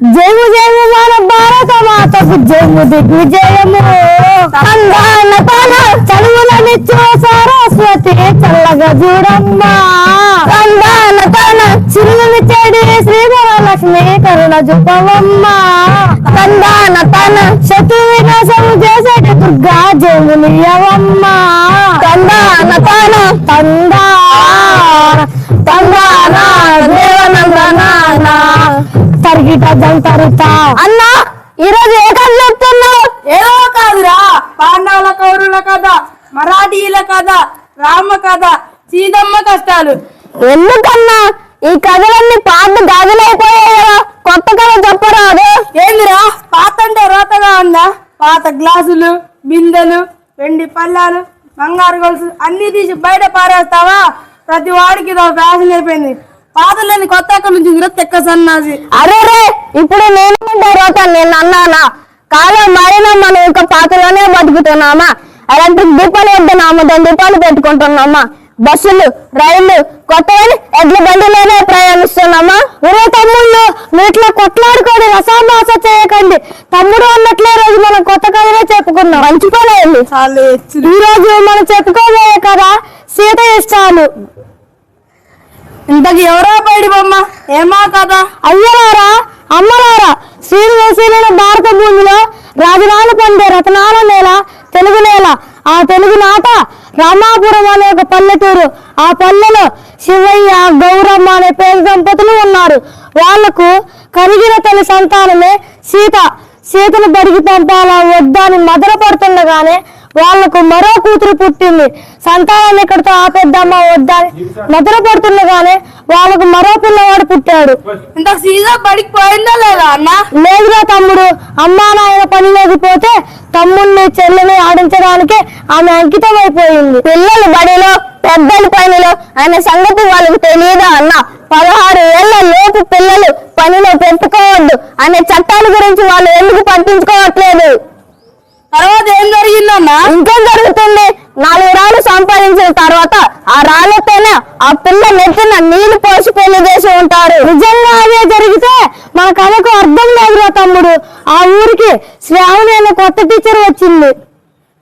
జయము జయము మన భారత మాతకు జయము. దిగ్విజయము అందాన తన చదువులనిచ్చు సరస్వతి చల్లగా చూడమ్మా. అందాన తన చిరుని చెడి శ్రీ మహాలక్ష్మి కరుణ చూపవమ్మ. అందాన తన శత్రు వినాశం చేసేటి దుర్గా జయమునియవమ్మ కందాన తన తందా తందానా అన్న ఈరోజు ఏ కథ చెప్తున్నావు? ఏదో కాదురా పాండవుల కౌరుల కథ మరాఠీల కథ రామ కథ సీతమ్మ కష్టాలు. ఎందుకన్నా? ఈ కథలన్నీ పాత గదులైపోయాయి కదా. కొత్త కథ చెప్పరాదు ఏందిరా పాత అంటే రోతగా ఉందా? పాత గ్లాసులు బిందెలు వెండి పళ్ళాలు బంగారు గొలుసు అన్ని తీసి బయట పారేస్తావా? ప్రతి వాడికి ఇదో ఫ్యాషన్ అయిపోయింది. పాతలేని కొత్త నుంచి ఇరా తెక్క సన్నాసి అరే రే ఇప్పుడు నేను తర్వాత నేను అన్నానా? కాలం మారినా మనం ఇంకా పాతలోనే బతుకుతున్నామా? ఎలక్ట్రిక్ దీపాలు వద్దనామా దాని దీపాలు పెట్టుకుంటున్నామా? బస్సులు రైళ్ళు కొత్త ఎడ్ల బండిలోనే ప్రయాణిస్తున్నామా? ఒరే తమ్ముళ్ళు వీటిలో కొట్లాడుకోండి రసాభాస చేయకండి. తమ్ముడు అన్నట్లే రోజు మనం కొత్త కథనే చెప్పుకున్నాం మంచి పని ఈ రోజు మనం చెప్పుకోబోయే కదా సీత ఇష్టాలు. ఇంతకు ఎవరో బయటి బొమ్మ? ఏమా కదా అయ్యలారా అమ్మలారా శ్రీనివాసీలైన భారత భూమిలో రాజనాలు పొందే రతనాల నేల తెలుగు నేల ఆ తెలుగు నాట రామాపురం అనే ఒక పల్లెటూరు. ఆ పల్లెలో శివయ్య గౌరమ్మ అనే పేరు దంపతులు ఉన్నారు. వాళ్ళకు కలిగిన తల్లి సంతానమే సీత. సీతను బడికి పంపాలా వద్దా అని మదన పడుతుండగానే వాళ్ళకు మరో కూతురు పుట్టింది. సంతానం ఇక్కడితో ఆపేద్దామా వద్దా మదన పడుతుండగానే వాళ్ళకు మరో పిల్లవాడు పుట్టాడు. బడికి పోయిందా లేదా అన్న? లేదురా తమ్ముడు అమ్మా నాయన పని లేకపోతే తమ్ముడిని చెల్లిని ఆడించడానికి ఆమె అంకితం అయిపోయింది. పిల్లలు బడిలో పెద్దలు పనిలో అనే సంగతి వాళ్ళకి తెలియదా అన్న? పదహారు ఏళ్ళ లోపు పిల్లలు పనిలో పెట్టుకోవద్దు అనే చట్టాల గురించి వాళ్ళు ఆ పిల్ల నెత్తిన నీళ్ళు పోసి పెళ్ళి చేసి ఉంటారు. నిజంగా అదే జరిగితే మన కథకు అర్థం లేదురా తమ్ముడు. ఆ ఊరికి శ్రావణి అనే కొత్త టీచర్ వచ్చింది.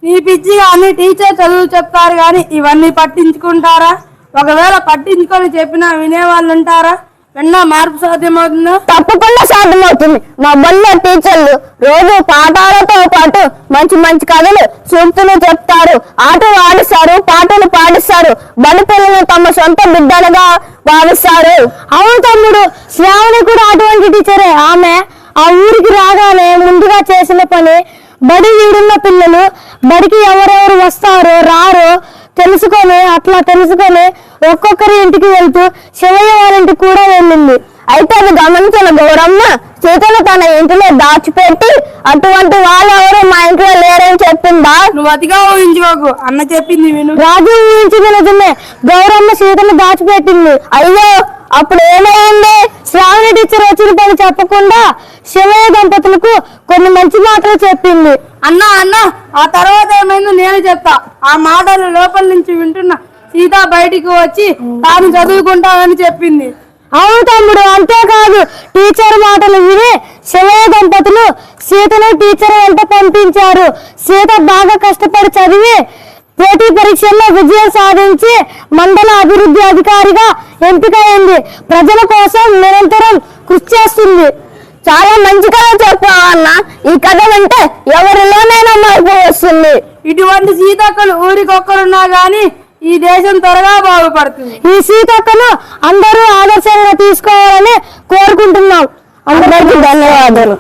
నీ పిచ్చి కానీ టీచర్ చదువు చెప్తారు కానీ ఇవన్నీ పట్టించుకుంటారా? ఒకవేళ పట్టించుకొని చెప్పినా వినేవాళ్ళు ఉంటారా? ఎన్నో మార్పు సాధ్యమవుతుందో? తప్పకుండా సాధ్యమవుతుంది. మా బడిలో టీచర్లు రోజు పాఠాలతో పాటు మంచి మంచి కథలు సూక్తులు చెప్తారు. ఆటలు ఆడిస్తారు పాటలు పాడిస్తారు. బడి పిల్లలు తమ సొంత బిడ్డలుగా భావిస్తారు. అవును తమ్ముడు శ్రావణి కూడా అటువంటి టీచరే. ఆమె ఆ ఊరికి రాగానే ముందుగా చేసిన పని బడి వీడున్న పిల్లలు బడికి ఎవరెవరు వస్తారో రారో తెలుసుకొని అట్లా తెలుసుకొని ఒక్కొక్కరి ఇంటికి వెళ్తూ శివయ్య వాళ్ళ ఇంటికి కూడా వెళ్ళింది. అయితే అది గమనించిన గౌరమ్మ? సీతను తన ఇంటిలో దాచిపెట్టి అటువంటి వాళ్ళు ఎవరు మా ఇంట్లో లేరని చెప్పిందా? నువ్వు అతిగా ఊహించుకోకు అన్న చెప్పింది రాజు ఊహించింది నిజమే. గౌరమ్మ సీతను దాచిపెట్టింది. అయ్యో అప్పుడు ఏమైంది? శ్రావణి టీచర్ వచ్చిన పని చెప్పకుండా శివయ్య దంపతులకు కొన్ని మంచి మాటలు చెప్పింది. అన్న అన్న ఆ తర్వాత ఏమైందో నేను చెప్తా. ఆ మాటలు లోపల నుంచి వింటున్న. సీత బయటికి వచ్చి తాను చదువుకుంటానని చెప్పింది. అవును తమ్ముడు అంతేకాదు. టీచర్ మాటలు విని శివయ్య దంపతులు సీతను టీచర్ వెంట పంపించారు. సీత బాగా కష్టపడి చదివి పోటీ పరీక్షల్లో విజయం సాధించి మండల అభివృద్ధి అధికారిగా ఎంపికైంది. ప్రజల కోసం నిరంతరం కృషి చేస్తుంది. చాలా మంచి కథ చెప్పావు అన్న. ఈ కథ వింటే ఎవరిలోనైనా మార్పు వస్తుంది. ఇటువంటి సీతక్కలు ఊరికొక్కరున్నా గాని ఈ దేశం త్వరగా బాగుపడుతుంది. ఈ సీతక్కను అందరూ ఆదర్శంగా తీసుకోవాలని కోరుకుంటున్నాం. అందరికీ ధన్యవాదాలు.